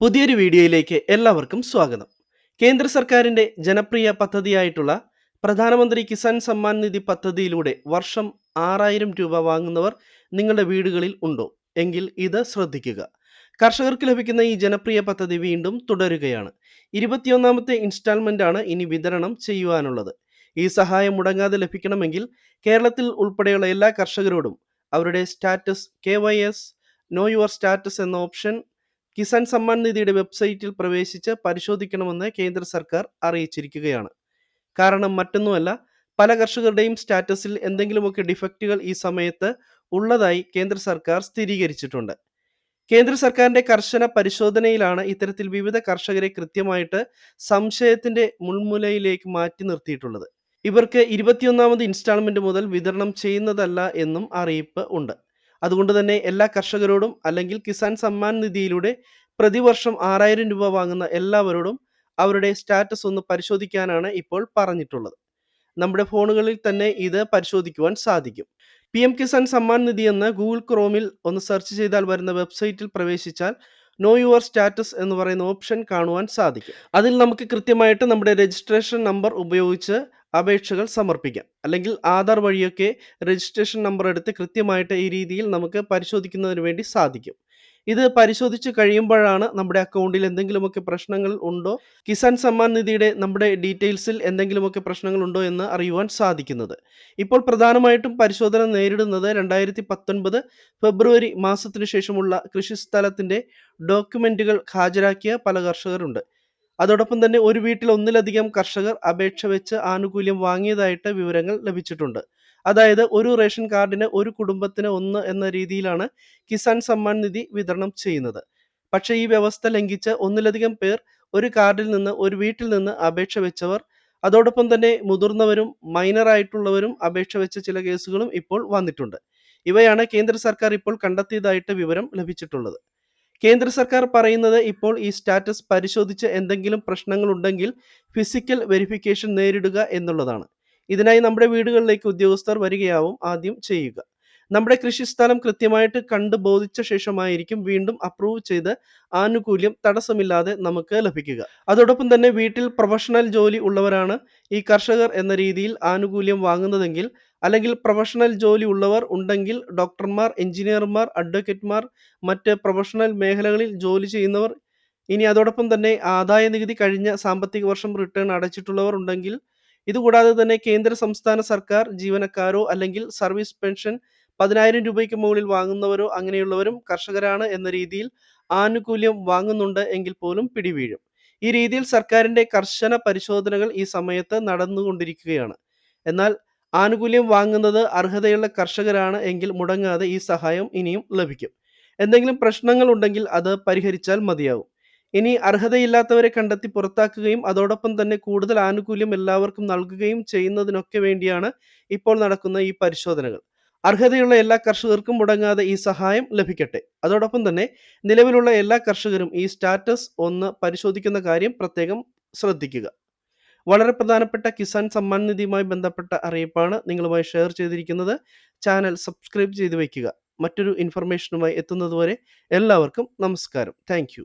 പുതിയൊരു വീഡിയോയിലേക്ക് എല്ലാവർക്കും സ്വാഗതം. കേന്ദ്ര സർക്കാരിന്റെ ജനപ്രിയ പദ്ധതിയായിട്ടുള്ള പ്രധാനമന്ത്രി കിസാൻ സമ്മാൻ നിധി പദ്ധതിയിലൂടെ വർഷം ആറായിരം രൂപ വാങ്ങുന്നവർ നിങ്ങളുടെ വീടുകളിൽ ഉണ്ടോ? എങ്കിൽ ഇത് ശ്രദ്ധിക്കുക. കർഷകർക്ക് ലഭിക്കുന്ന ഈ ജനപ്രിയ പദ്ധതി വീണ്ടും തുടരുകയാണ്. ഇരുപത്തിയൊന്നാമത്തെ ഇൻസ്റ്റാൾമെന്റ് ആണ് ഇനി വിതരണം ചെയ്യുവാനുള്ളത്. ഈ സഹായം മുടങ്ങാതെ ലഭിക്കണമെങ്കിൽ കേരളത്തിൽ ഉൾപ്പെടെയുള്ള എല്ലാ കർഷകരോടും അവരുടെ status K Y S know your status എന്ന ഓപ്ഷൻ കിസാൻ സമ്മാൻ നിധിയുടെ വെബ്സൈറ്റിൽ പ്രവേശിച്ച് പരിശോധിക്കണമെന്ന് കേന്ദ്ര സർക്കാർ അറിയിച്ചിരിക്കുകയാണ്. കാരണം മറ്റൊന്നുമല്ല പല കർഷകരുടെയും സ്റ്റാറ്റസിൽ എന്തെങ്കിലുമൊക്കെ ഡിഫക്റ്റുകൾ ഈ സമയത്ത് ഉള്ളതായി കേന്ദ്ര സർക്കാർ സ്ഥിരീകരിച്ചിട്ടുണ്ട്. കേന്ദ്ര സർക്കാരിന്റെ കർശന പരിശോധനയിലാണ് ഇത്തരത്തിൽ വിവിധ കർഷകരെ കൃത്യമായിട്ട് സംശയത്തിന്റെ മുൾമുലയിലേക്ക് മാറ്റി നിർത്തിയിട്ടുള്ളത്. ഇവർക്ക് ഇരുപത്തിയൊന്നാമത് ഇൻസ്റ്റാൾമെന്റ് മുതൽ വിതരണം ചെയ്യുന്നതല്ല എന്നും അറിയിപ്പ് ഉണ്ട്. അതുകൊണ്ട് തന്നെ എല്ലാ കർഷകരോടും അല്ലെങ്കിൽ കിസാൻ സമ്മാൻ നിധിയിലൂടെ പ്രതിവർഷം ആറായിരം രൂപ വാങ്ങുന്ന എല്ലാവരോടും അവരുടെ സ്റ്റാറ്റസ് ഒന്ന് പരിശോധിക്കാനാണ് ഇപ്പോൾ പറഞ്ഞിട്ടുള്ളത്. നമ്മുടെ ഫോണുകളിൽ തന്നെ ഇത് പരിശോധിക്കുവാൻ സാധിക്കും. പി എം കിസാൻ സമ്മാൻ നിധി എന്ന് ഗൂഗിൾ ക്രോമിൽ ഒന്ന് സെർച്ച് ചെയ്താൽ വരുന്ന വെബ്സൈറ്റിൽ പ്രവേശിച്ചാൽ നോ യുവർ സ്റ്റാറ്റസ് എന്ന് പറയുന്ന ഓപ്ഷൻ കാണുവാൻ സാധിക്കും. അതിൽ നമുക്ക് കൃത്യമായിട്ട് നമ്മുടെ രജിസ്ട്രേഷൻ നമ്പർ ഉപയോഗിച്ച് അപേക്ഷകൾ സമർപ്പിക്കാം. അല്ലെങ്കിൽ ആധാർ വഴിയൊക്കെ രജിസ്ട്രേഷൻ നമ്പർ എടുത്ത് കൃത്യമായിട്ട് ഈ രീതിയിൽ നമുക്ക് പരിശോധിക്കുന്നതിന് വേണ്ടി സാധിക്കും. ഇത് പരിശോധിച്ച് കഴിയുമ്പോഴാണ് നമ്മുടെ അക്കൗണ്ടിൽ എന്തെങ്കിലുമൊക്കെ പ്രശ്നങ്ങൾ ഉണ്ടോ? കിസാൻ സമ്മാൻ നിധിയുടെ നമ്മുടെ ഡീറ്റെയിൽസിൽ എന്തെങ്കിലുമൊക്കെ പ്രശ്നങ്ങൾ ഉണ്ടോ എന്ന് അറിയുവാൻ സാധിക്കുന്നത്. ഇപ്പോൾ പ്രധാനമായിട്ടും പരിശോധന നേരിടുന്നത് രണ്ടായിരത്തി പത്തൊൻപത് ഫെബ്രുവരി മാസത്തിനു ശേഷമുള്ള കൃഷിസ്ഥലത്തിന്റെ ഡോക്യുമെന്റുകൾ ഹാജരാക്കിയ പല കർഷകരുണ്ട്. അതോടൊപ്പം തന്നെ ഒരു വീട്ടിൽ ഒന്നിലധികം കർഷകർ അപേക്ഷ വെച്ച് ആനുകൂല്യം വാങ്ങിയതായിട്ട് വിവരങ്ങൾ ലഭിച്ചിട്ടുണ്ട്. അതായത് ഒരു റേഷൻ കാർഡിന് ഒരു കുടുംബത്തിന് ഒന്ന് എന്ന രീതിയിലാണ് കിസാൻ സമ്മാൻ നിധി വിതരണം ചെയ്യുന്നത്. പക്ഷേ ഈ വ്യവസ്ഥ ലംഘിച്ച് ഒന്നിലധികം പേർ ഒരു കാർഡിൽ നിന്ന് ഒരു വീട്ടിൽ നിന്ന് അപേക്ഷ വെച്ചവർ അതോടൊപ്പം തന്നെ മുതിർന്നവരും മൈനർ ആയിട്ടുള്ളവരും അപേക്ഷ വെച്ച ചില കേസുകളും ഇപ്പോൾ വന്നിട്ടുണ്ട്. ഇവയാണ് കേന്ദ്ര സർക്കാർ ഇപ്പോൾ കണ്ടെത്തിയതായിട്ട് വിവരം ലഭിച്ചിട്ടുള്ളത്. കേന്ദ്ര സർക്കാർ പറയുന്നത് ഇപ്പോൾ ഈ സ്റ്റാറ്റസ് പരിശോധിച്ച് എന്തെങ്കിലും പ്രശ്നങ്ങളുണ്ടെങ്കിൽ ഫിസിക്കൽ വെരിഫിക്കേഷൻ നേരിടുക എന്നുള്ളതാണ്. ഇതിനായി നമ്മുടെ വീടുകളിലേക്ക് ഉദ്യോഗസ്ഥർ വരികയാവും ആദ്യം ചെയ്യുക. നമ്മുടെ കൃഷിസ്ഥലം കൃത്യമായിട്ട് കണ്ട് ബോധിച്ച ശേഷമായിരിക്കും വീണ്ടും അപ്രൂവ് ചെയ്ത് ആനുകൂല്യം തടസ്സമില്ലാതെ നമുക്ക് ലഭിക്കുക. അതോടൊപ്പം തന്നെ വീട്ടിൽ പ്രൊഫഷണൽ ജോലി ഉള്ളവരാണ് ഈ കർഷകർ എന്ന രീതിയിൽ ആനുകൂല്യം വാങ്ങുന്നതെങ്കിൽ അല്ലെങ്കിൽ പ്രൊഫഷണൽ ജോലി ഉള്ളവർ ഉണ്ടെങ്കിൽ ഡോക്ടർമാർ എഞ്ചിനീയർമാർ അഡ്വക്കേറ്റ്മാർ മറ്റ് പ്രൊഫഷണൽ മേഖലകളിൽ ജോലി ചെയ്യുന്നവർ ഇനി അതോടൊപ്പം തന്നെ ആദായ നികുതി കഴിഞ്ഞ സാമ്പത്തിക വർഷം റിട്ടേൺ അടച്ചിട്ടുള്ളവർ ഉണ്ടെങ്കിൽ ഇതുകൂടാതെ തന്നെ കേന്ദ്ര സംസ്ഥാന സർക്കാർ ജീവനക്കാരോ അല്ലെങ്കിൽ സർവീസ് പെൻഷൻ പതിനായിരം രൂപയ്ക്ക് മുകളിൽ വാങ്ങുന്നവരോ അങ്ങനെയുള്ളവരും കർഷകരാണ് എന്ന രീതിയിൽ ആനുകൂല്യം വാങ്ങുന്നുണ്ട് എങ്കിൽ പോലും പിടിവീഴും. ഈ രീതിയിൽ സർക്കാരിന്റെ കർശന പരിശോധനകൾ ഈ സമയത്ത് നടന്നുകൊണ്ടിരിക്കുകയാണ്. എന്നാൽ ആനുകൂല്യം വാങ്ങുന്നത് അർഹതയുള്ള കർഷകരാണ് എങ്കിൽ മുടങ്ങാതെ ഈ സഹായം ഇനിയും ലഭിക്കും. എന്തെങ്കിലും പ്രശ്നങ്ങൾ ഉണ്ടെങ്കിൽ അത് പരിഹരിച്ചാൽ മതിയാവും. ഇനി അർഹതയില്ലാത്തവരെ കണ്ടെത്തി പുറത്താക്കുകയും അതോടൊപ്പം തന്നെ കൂടുതൽ ആനുകൂല്യം എല്ലാവർക്കും നൽകുകയും ചെയ്യുന്നതിനൊക്കെ വേണ്ടിയാണ് ഇപ്പോൾ നടക്കുന്ന ഈ പരിശോധനകൾ. അർഹതയുള്ള എല്ലാ കർഷകർക്കും മുടങ്ങാതെ ഈ സഹായം ലഭിക്കട്ടെ. അതോടൊപ്പം തന്നെ നിലവിലുള്ള എല്ലാ കർഷകരും ഈ സ്റ്റാറ്റസ് ഒന്ന് പരിശോധിക്കുന്ന കാര്യം പ്രത്യേകം ശ്രദ്ധിക്കുക. വളരെ പ്രധാനപ്പെട്ട കിസാൻ സമ്മാൻ നിധിയുമായി ബന്ധപ്പെട്ട അറിയിപ്പാണ് നിങ്ങളുമായി ഷെയർ ചെയ്തിരിക്കുന്നത്. ചാനൽ സബ്സ്ക്രൈബ് ചെയ്ത് വയ്ക്കുക. മറ്റൊരു ഇൻഫർമേഷനുമായി എത്തുന്നതുവരെ എല്ലാവർക്കും നമസ്കാരം. താങ്ക്